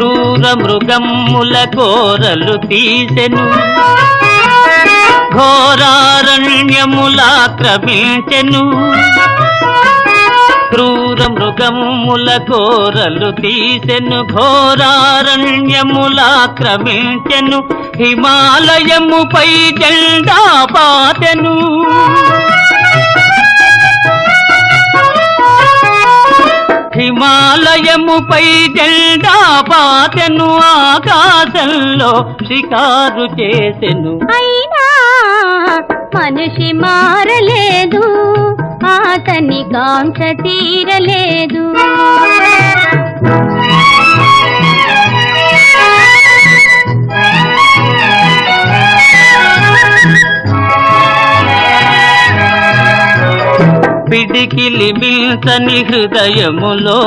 క్రూర మృగమ్ముల కోరలు తీసెను. ఘోరారణ్యములాక్రమించెను. క్రూర మృగముల కోరలు తీసెను. ఘోరారణ్యములాక్రమించెను. హిమాలయముపై జెండా పాతెను. హిమాలయముపై జెండా పాతెను ఆకాశంలో షికారు చేసెను. అయినా మనిషి మారలేదు అతని కాంక్ష తీరలేదు. పిడికిలి మిల్చని హృదయములో